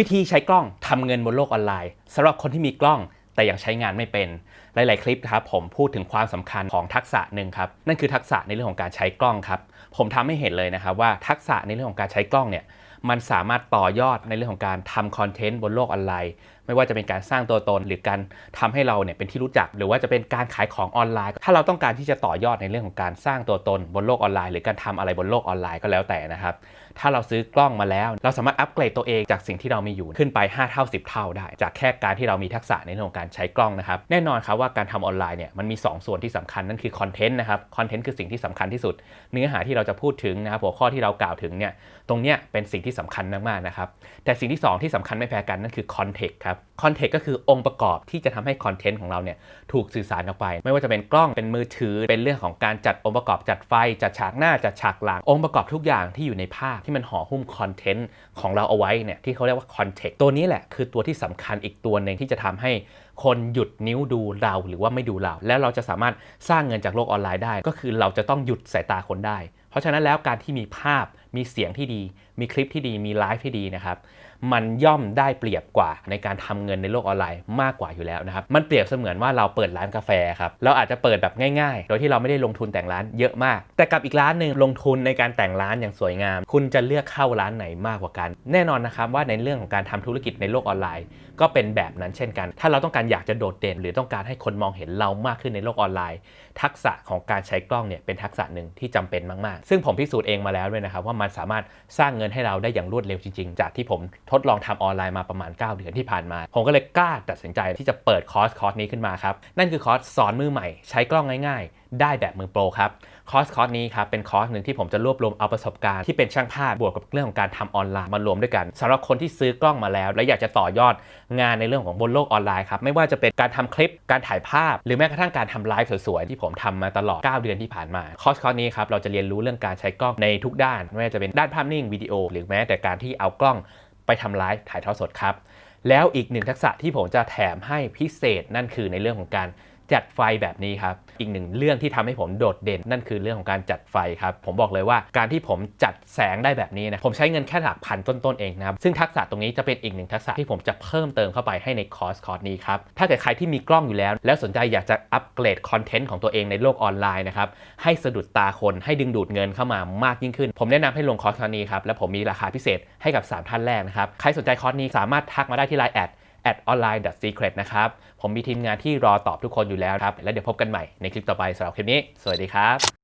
วิธีใช้กล้องทำเงินบนโลกออนไลน์สำหรับคนที่มีกล้องแต่ยังใช้งานไม่เป็น หลาย ๆ คลิปนะครับผมพูดถึงความสำคัญของทักษะหนึ่งครับ นั่นคือทักษะในเรื่องของการใช้กล้องครับ ผมทำให้เห็นเลยนะครับว่าทักษะในเรื่องของการใช้กล้องเนี่ย มันสามารถต่อยอดในเรื่องของการทำคอนเทนต์บนโลกออนไลน์ ไม่ว่าจะเป็นการสร้างตัวตน หรือการทำให้เราเนี่ยเป็นที่รู้จัก หรือว่าจะเป็นการขายของออนไลน์ ถ้าเราต้องการที่จะต่อยอดในเรื่องของการสร้างตัวตนบนโลกออนไลน์ หรือการทำอะไรบนโลกออนไลน์ก็แล้วแต่นะครับ ถ้าเราซื้อกล้องมาแล้ว เราสามารถอัปเกรดตัวเองจากสิ่งที่เรามีอยู่ขึ้นไป 5 เท่า 10 เท่าได้ จากแค่การที่เรามีทักษะในเรื่องของการใช้กล้องนะครับ แน่นอนครับว่าการทำออนไลน์เนี่ยมันมี 2 ส่วนที่สำคัญนั่นคือคอนเทนต์นะครับ คอนเทนต์คือสิ่งที่สำคัญที่สุด เนื้อหาที่เราจะพูดถึงนะครับหัวข้อที่เรากล่าวถึงเนี่ย ตรงเนี้ยเป็นสิ่งที่สำคัญมากๆนะครับ แต่สิ่งที่ 2 ที่สำคัญไม่แพ้กันนั่นคือคอนเทกต์ครับคอนเทกต์ก็คือองค์ประกอบที่จะทำให้คอนเทนต์ของเราเนี่ยถูกสื่อสารออกไป ไม่ว่าจะเป็นกล้องเป็นมือถือ เป็นเรื่องของการจัดองค์ประกอบจัดไฟ จัดฉากหน้าจัดฉากหลังองค์ประกอบทุกอย่างที่อยู่ในภาพที่มันห่อหุ้มคอนเทนต์ของเราเอาไว้เนี่ยที่เขาเรียกว่าคอนเทกต์ตัวนี้แหละคือตัวที่สำคัญอีกตัวหนึ่งที่จะทำให้ คนหยุดนิ้วดูเราหรือว่าไม่ดูเรา แล้วเราจะสามารถสร้างเงินจากโลกออนไลน์ได้ ก็คือเราจะต้องหยุดสายตาคนได้ เพราะฉะนั้นแล้วการที่มีภาพมีเสียงที่ดี มีคลิปที่ดีมีไลฟ์ที่ดีนะครับมันย่อมได้เปรียบกว่าในการทำเงินในโลกออนไลน์มากกว่าอยู่แล้วนะครับมันเปรียบเสมือนว่าเราเปิดร้านกาแฟครับเราอาจจะเปิดแบบง่ายๆ โดยที่เราไม่ได้ลงทุนแต่งร้านเยอะมาก แต่กับอีกร้านหนึ่งลงทุนในการแต่งร้านอย่างสวยงาม คุณจะเลือกเข้าร้านไหนมากกว่ากัน แน่นอนนะครับว่าในเรื่องของการทำธุรกิจในโลกออนไลน์ ก็เป็นแบบนั้นเช่นกัน ถ้าเราต้องการอยากจะโดดเด่น หรือต้องการให้คนมองเห็นเรามากขึ้นในโลกออนไลน์ ทักษะของการใช้กล้องเนี่ยเป็นทักษะหนึ่งที่จำเป็นมากๆ ซึ่งผมพิสูจน์เองมาแล้วด้วยนะครับว่ามันสามารถสร้างเงินให้เราได้อย่างรวดเร็วจริง ๆ จากที่ผมทดลองทำออนไลน์มาประมาณ 9 เดือนที่ผ่านมา ผมก็เลยกล้าตัดสินใจที่จะเปิดคอร์สคอร์สนี้ขึ้นมาครับนั่นคือคอร์สสอนมือใหม่ ใช้กล้องง่ายๆได้แบบมือโปรครับคอร์สคอร์สนี้ครับเป็นคอร์สหนึ่งที่ผมจะรวบรวมเอาประสบการณ์ที่เป็นช่างภาพบวกกับเรื่องของการทำออนไลน์มารวมด้วยกันสำหรับคนที่ซื้อกล้องมาแล้ว และอยากจะต่อยอดงานในเรื่องของบนโลกออนไลน์ครับไม่ว่าจะเป็นการทำคลิปการถ่ายภาพ หรือแม้กระทั่งการทำไลฟ์สวยๆที่ผมทำมาตลอด 9 เดือนที่ผ่านมาคอร์สคอร์สนี้ครับเราจะเรียนรู้เรื่องการใช้กล้องในทุกด้านไม่ว่าจะเป็นด้านภาพนิ่งวิดีโอ หรือแม้แต่การที่เอากล้องไปทำไลฟ์ถ่ายทอดสดครับแล้วอีกหนึ่งทักษะที่ผมจะแถมให้พิเศษนั่นคือในเรื่องของการ จัดไฟแบบนี้ครับ อีกหนึ่งเรื่องที่ทำให้ผมโดดเด่น นั่นคือเรื่องของการจัดไฟครับ ผมบอกเลยว่าการที่ผมจัดแสงได้แบบนี้นะ ผมใช้เงินแค่หลักพันต้นๆเองนะครับ ซึ่งทักษะตรงนี้จะเป็นอีกหนึ่งทักษะที่ผมจะเพิ่มเติมเข้าไปให้ในคอร์สคอร์สนี้ครับ ถ้าเกิดใครที่มีกล้องอยู่แล้ว แล้วสนใจอยากจะอัปเกรดคอนเทนต์ของตัวเองในโลกออนไลน์นะครับ ให้สะดุดตาคน ให้ดึงดูดเงินเข้ามามากยิ่งขึ้น ผมแนะนำให้ลงคอร์สคอร์สนี้ครับ และผมมีราคาพิเศษให้กับสามท่านแรกนะครับ ใครสนใจคอร์สนี้สามารถทักมาได้ที่ไลน์แอด at online secret นะครับ ผมมีทีมงานที่รอตอบทุกคนอยู่แล้วครับ แล้วเดี๋ยวพบกันใหม่ในคลิปต่อไปสำหรับคลิปนี้ สวัสดีครับ